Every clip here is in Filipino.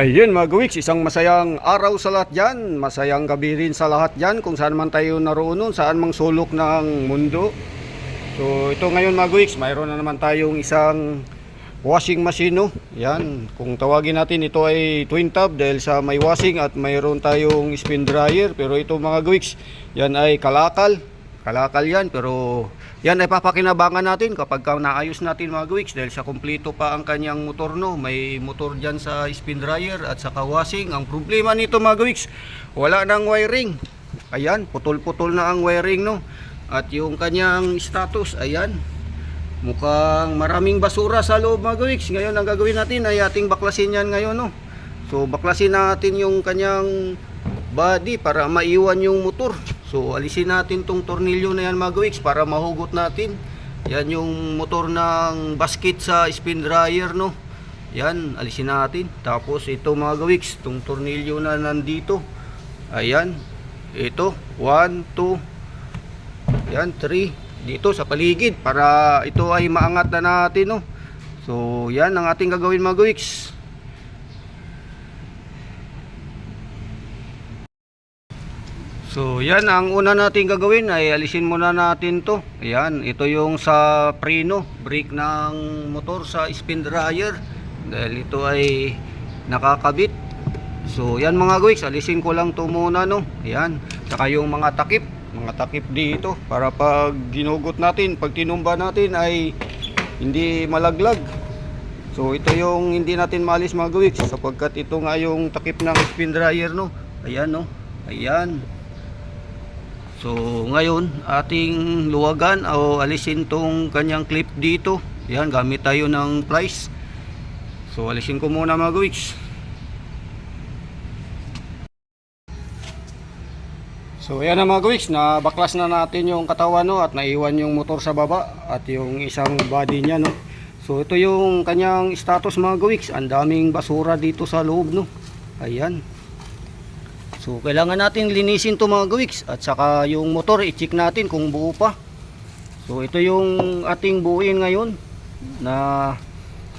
Ayun mga gawiks, isang masayang araw sa lahat dyan, masayang gabi rin sa lahat dyan kung saan man tayo naroon saan mang sulok ng mundo. So ito ngayon mga gawiks, mayroon na naman tayong isang washing machine no. Yan, kung tawagin natin ito ay twin tub dahil sa may washing at mayroon tayong spin dryer. Pero ito mga gawiks, yan ay kalakal. Kalakal yan pero yan ay papakinabangan natin kapag ka naayos natin mga gawiks dahil sa kumpleto pa ang kanyang motor no. May motor dyan sa spin dryer at sa washing. Ang problema nito mga gawiks, wala nang wiring. Ayan, putol-putol na ang wiring no. At yung kanyang status, ayan, mukhang maraming basura sa loob mga gawiks. Ngayon ang gagawin natin ay ating baklasin yan ngayon no. So baklasin natin yung kanyang body para maiwan yung motor. So alisin natin tong tornilyo na yan mga gawiks para mahugot natin. Yan yung motor ng basket sa spin dryer no. Yan, alisin natin. Tapos ito mga gawiks, tong tornilyo na nandito. Ayan. Ito, 1, 2, yan, 3 dito sa paligid para ito ay maangat na natin no. So, yan ang ating gagawin mga gawiks. So, yan ang una nating gagawin ay alisin muna natin to. Ayan, ito yung sa preno, brake ng motor sa spin dryer. Dahil ito ay nakakabit. So, yan mga guys, alisin ko lang to muna no. Ayan, saka yung mga takip, mga takip dito para pag ginugot natin, pag tinumba natin ay hindi malaglag. So, ito yung hindi natin malis mga guys sapagkat ito nga yung takip ng spin dryer no. Ayan no. Ayan. So ngayon ating luwagan o alisin tong kanyang clip dito. Yan gamit tayo ng plies. So alisin ko muna mga gawiks. So ayan na mga gawiks, na baklas na natin yung katawan no at naiwan yung motor sa baba at yung isang body niya no. So ito yung kanyang status mga gawiks, ang daming basura dito sa loob no. Ayan. So kailangan natin linisin to mga gawiks at saka yung motor i-check natin kung buo pa. So ito yung ating buuin ngayon na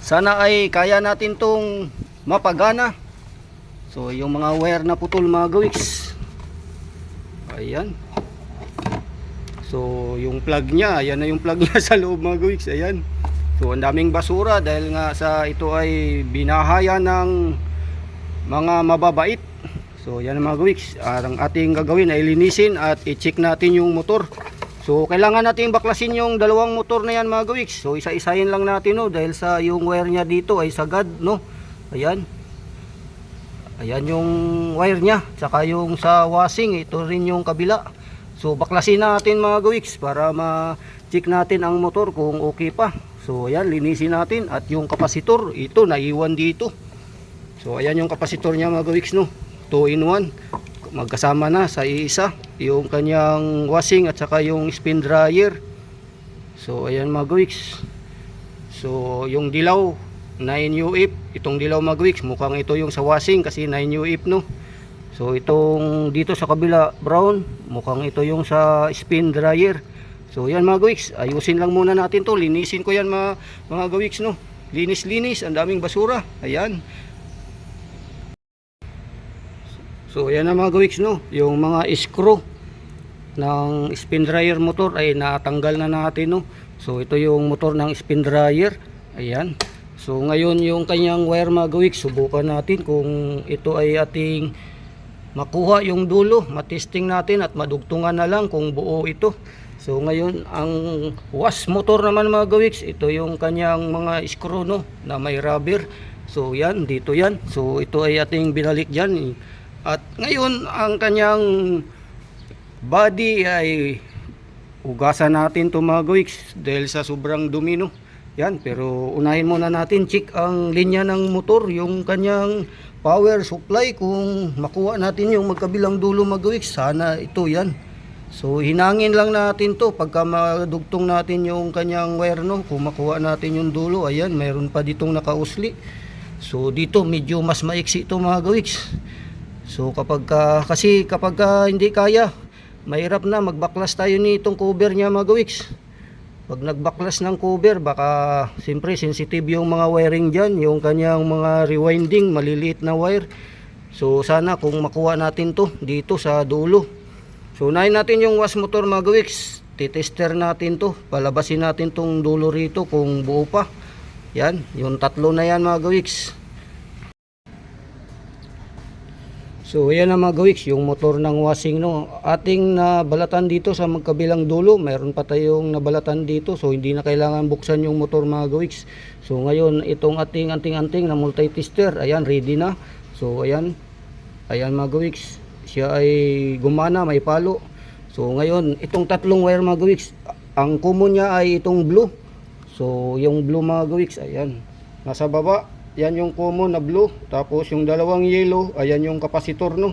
sana ay kaya natin tong mapagana. So yung mga wire na putol mga gawiks. Ayan. So yung plug niya, ayan na yung plug niya sa loob mga gawiks. Ayan. So ang daming basura dahil nga sa ito ay binahaya ng mga mababait So yan mga gawiks, ang ating gagawin ay linisin at i-check natin yung motor. So kailangan natin baklasin yung dalawang motor na yan mga gawiks. So isa-isahin lang natin no dahil sa yung wire niya dito ay sagad no. Ayan. Ayan yung wire niya, tsaka yung sa washing, ito rin yung kabila. So baklasin natin mga gawiks para ma-check natin ang motor kung okay pa. So ayan, linisin natin at yung kapasitor, ito naiwan dito. So ayan yung kapasitor niya mga gawiks no. 2 in 1 magkasama na sa iisa yung kanyang washing at saka yung spin dryer. So ayan mga gawiks so yung dilaw 9 UF itong dilaw mga gawiks mukhang ito yung sa washing kasi 9 UF no? So itong dito sa kabila brown mukhang ito yung sa spin dryer. So yan mga gawiks ayusin lang muna natin to. Linisin ko yan mga, mga gawiks no? Linis linis ang daming basura. Ayan So ayan na mga gawiks no, yung mga screw ng spin dryer motor ay natanggal na natin no. So ito yung motor ng spin dryer. Ayan. So ngayon yung kanyang wire mga gawiks, subukan natin kung ito ay ating makuha yung dulo, matesting natin at madugtungan na lang kung buo ito. So ngayon ang wash motor naman mga gawiks, ito yung kanyang mga screw no na may rubber. So yan, dito yan. So ito ay ating binalik diyan. At ngayon, ang kanyang body ay ugasan natin to mga gawiks dahil sa sobrang dumi no. Yan, pero unahin muna natin check ang linya ng motor, yung kanyang power supply kung makuha natin yung magkabilang dulo mga gawiks. Sana ito yan. So hinangin lang natin to pagka madugtong natin yung kanyang wire no, kung makuha natin yung dulo, ayan, mayroon pa ditong nakausli. So dito medyo mas maiksi ito mga gawiks. So kapag ka, kasi kapag ka hindi kaya, mahirap na magbaklas tayo nitong cover niya mga gawiks. pag nagbaklas ng cover, baka siyempre sensitive yung mga wiring dyan, yung kanyang mga rewinding, maliliit na wire. So sana kung makuha natin to dito sa dulo. So unahin natin yung wash motor mga gawiks. Titester natin to, palabasin natin tong dulo rito kung buo pa. Yan, yung tatlo na yan mga gawiks. So ayan na mga gawiks, yung motor ng washing no. Ating nabalatan dito sa magkabilang dulo, mayroon pa tayong nabalatan dito. So hindi na kailangan buksan yung motor mga gawiks. So ngayon itong ating anting-anting na multi-tester, ayan ready na. So ayan, ayan mga gawiks, siya ay gumana, may palo. So ngayon itong tatlong wire mga gawiks, ang common niya ay itong blue. So yung blue mga gawiks, ayan, nasa baba. Yan yung common na blue. Tapos yung dalawang yellow, ayan yung kapasitor no.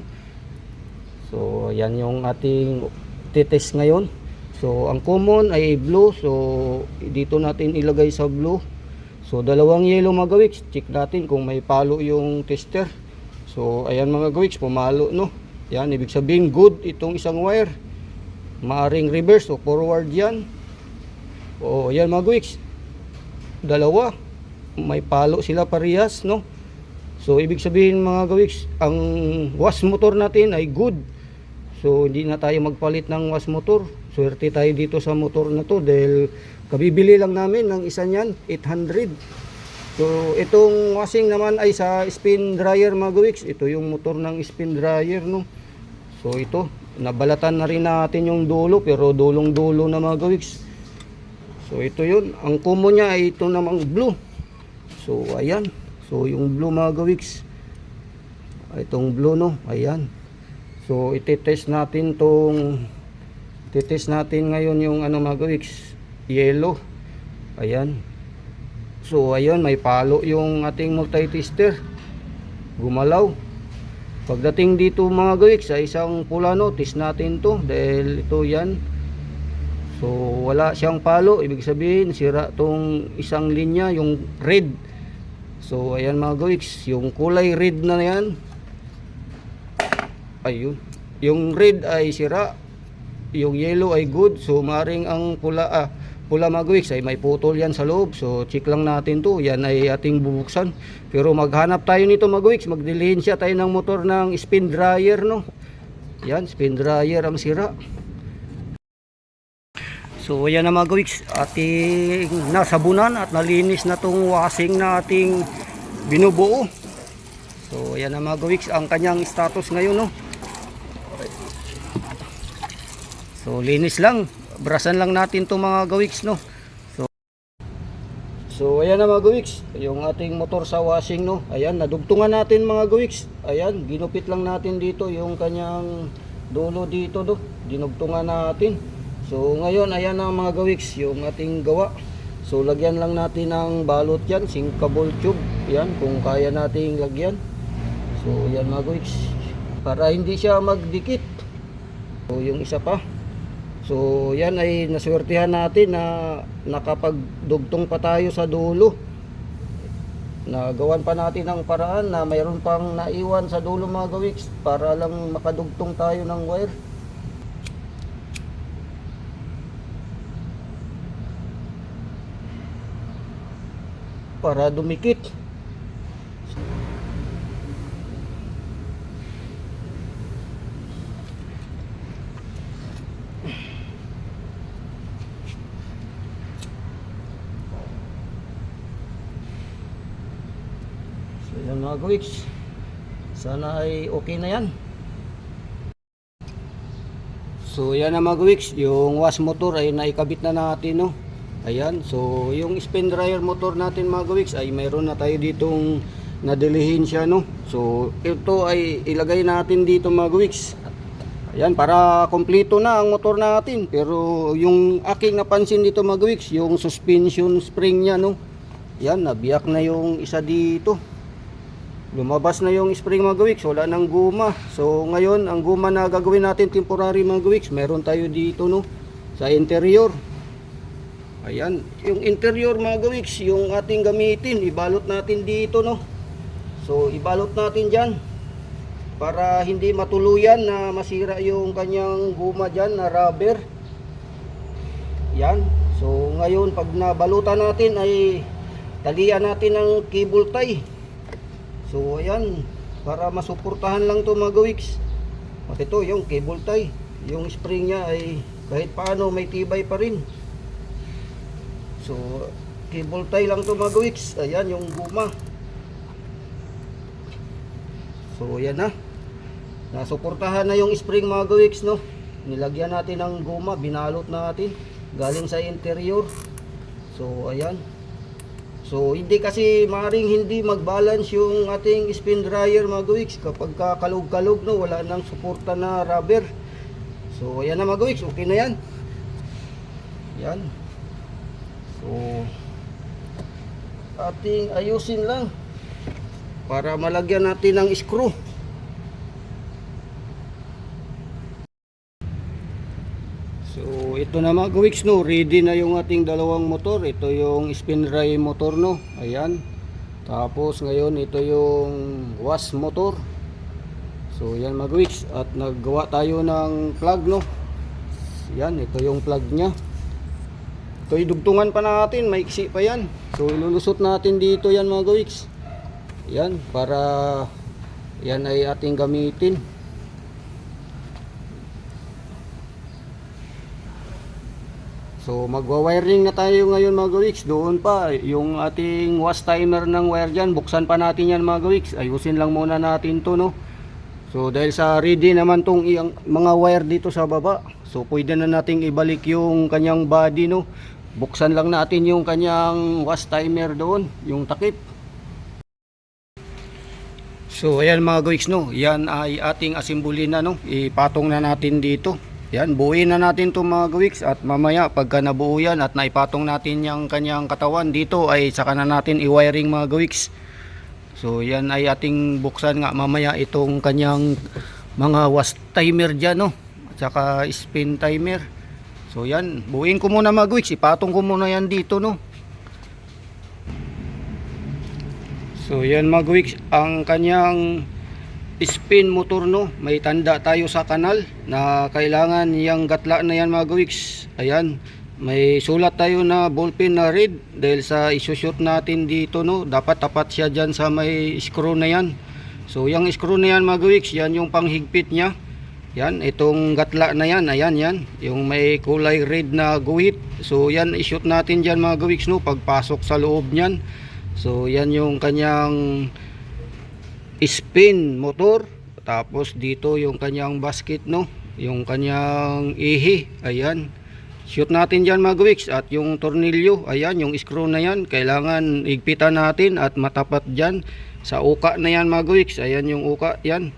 So yan yung ating titest ngayon. So ang common ay blue. So dito natin ilagay sa blue. So dalawang yellow mga gawiks. Check natin kung may palo yung tester. So ayan mga gawiks, pumalo no. Yan ibig sabihin good itong isang wire. Maaring reverse o forward yan. O ayan mga gawiks. Dalawa may palo sila parehas no? So ibig sabihin mga gawiks ang wash motor natin ay good. So hindi na tayo magpalit ng wash motor. Swerte tayo dito sa motor na to dahil kabibili lang namin ng isa niyan 800 so itong washing naman ay sa spin dryer mga gawiks. Ito yung motor ng spin dryer no? So ito nabalatan na rin natin yung dulo pero dulong dulo na mga gawiks. So ito yun. Ang common niya ay ito namang blue So ayan. So yung blue mga gawiks. Itong blue no. Ayan. So itetest natin tong itetest natin ngayon yung ano mga gawiks. Yellow. Ayan. So ayun may palo yung ating multi-tester. Gumalaw. Pagdating dito mga gawiks sa isang pula no, test natin to dahil ito yan. So wala siyang palo, ibig sabihin sira tong isang linya yung red. So ayan mga gawiks, yung kulay red na yan. Ayun. Yung red ay sira, yung yellow ay good. So maring ang pula ah, pula mga gawiks ay may putol yan sa loob. So check lang natin to. Yan ay ating bubuksan. Pero maghanap tayo nito mga gawiks, magdilihensya tayo ng motor ng spin dryer no. Yan, spin dryer ang sira. So ayan na mga gawiks, ating nasabunan at nalinis na tong washing na ating binubuo. So ayan na mga gawiks, ang kanyang status ngayon no. So linis lang, brasan lang natin to mga gawiks no. So So ayan na mga gawiks, yung ating motor sa washing no. Ayan, nadugtungan natin mga gawiks. Ayan, ginupit lang natin dito yung kanyang dulo dito do. Dinugtungan natin. So ngayon ayan ang mga gawiks yung ating gawa. So lagyan lang natin ng balot yan, sinkable tube. Yan kung kaya nating lagyan. So yan mga gawiks. Para hindi siya magdikit. So yung isa pa. So yan ay naswertihan natin na nakapagdugtong pa tayo sa dulo. Nagawan pa natin ng paraan na mayroon pang naiwan sa dulo mga gawiks para lang makadugtong tayo ng wire. Para dumikit. So yan mga gawiks. Sana ay okay na yan. So yan na mga gawiks. Yung wash motor ay naikabit na natin no. Ayan, so yung spin dryer motor natin mga gawiks ay mayroon na tayo ditong nadilihin siya no. So ito ay ilagay natin dito mga gawiks. Ayan, para kompleto na ang motor natin. Pero yung aking napansin dito mga gawiks, yung suspension spring niya no. Yan, nabiyak na yung isa dito. Lumabas na yung spring mga gawiks, wala nang guma. So ngayon, ang guma na gagawin natin temporary mga gawiks, meron tayo dito no sa interior. Ayan, yung interior mga gawiks, yung ating gamitin, ibalot natin dito no. So ibalot natin diyan para hindi matuluyan na masira yung kanyang guma diyan na rubber. Yan. So ngayon pag nabalutan natin ay talian natin ng cable tie. So ayan, para masuportahan lang to mga gawiks. At ito yung cable tie. Yung spring niya ay kahit paano may tibay pa rin. So cable tie lang to mga gawiks. Ayan yung guma. So ayan na. Nasuportahan na yung spring mga gawiks no. Nilagyan natin ng guma, binalot natin galing sa interior. So ayan. So hindi kasi maring hindi mag-balance yung ating spin dryer mga gawiks kapag kakalog-kalog no, wala nang suporta na rubber. So ayan na mga gawiks, okay na yan. Yan. So ating ayusin lang para malagyan natin ng screw. So ito na mga gawiks no, ready na yung ating dalawang motor. Ito yung spin dry motor no. Ayan. Tapos ngayon ito yung wash motor. So yan mga gawiks at naggawa tayo ng plug no. Yan, ito yung plug niya. Ito idugtungan pa natin, maiksi pa yan. So ilulusot natin dito yan mga gawiks. Yan, para yan ay ating gamitin. So magwa-wiring na tayo ngayon mga gawiks. Doon pa yung ating wash timer ng wire dyan. Buksan pa natin yan mga gawiks. Ayusin lang muna natin to no. So dahil sa ready naman tong mga wire dito sa baba. So pwede na nating ibalik yung kanyang body no. Buksan lang natin yung kanyang wash timer doon, yung takip. So ayan mga gawiks no, yan ay ating asimbuli na no, ipatong na natin dito. Yan, buuin na natin to mga gawiks at mamaya pagka nabuo yan at naipatong natin yung kanyang katawan dito ay saka na natin i-wiring mga gawiks. So yan ay ating buksan nga mamaya itong kanyang mga wash timer dyan no, at saka spin timer. So yan, buuin ko muna mga gawiks, ipatong ko muna yan dito no. So yan mga gawiks, ang kanyang spin motor no, may tanda tayo sa kanal na kailangan yung gatla na yan mga gawiks. Ayan, may sulat tayo na ballpen na red dahil sa isushoot natin dito no, dapat tapat siya dyan sa may screw na yan. So yung screw na yan mga gawiks, yan yung panghigpit niya. Yan, itong gatla na yan, ayan yan, yung may kulay red na guhit. So yan, ishoot natin dyan mga gawiks no, pagpasok sa loob niyan. So yan yung kanyang spin motor. Tapos dito yung kanyang basket no? Yung kanyang ihi ayan. Shoot natin dyan mga gawiks at yung tornilyo ayan yung screw na yan. Kailangan igpitan natin at matapat dyan sa uka na yan mga gawiks ayan yung uka yan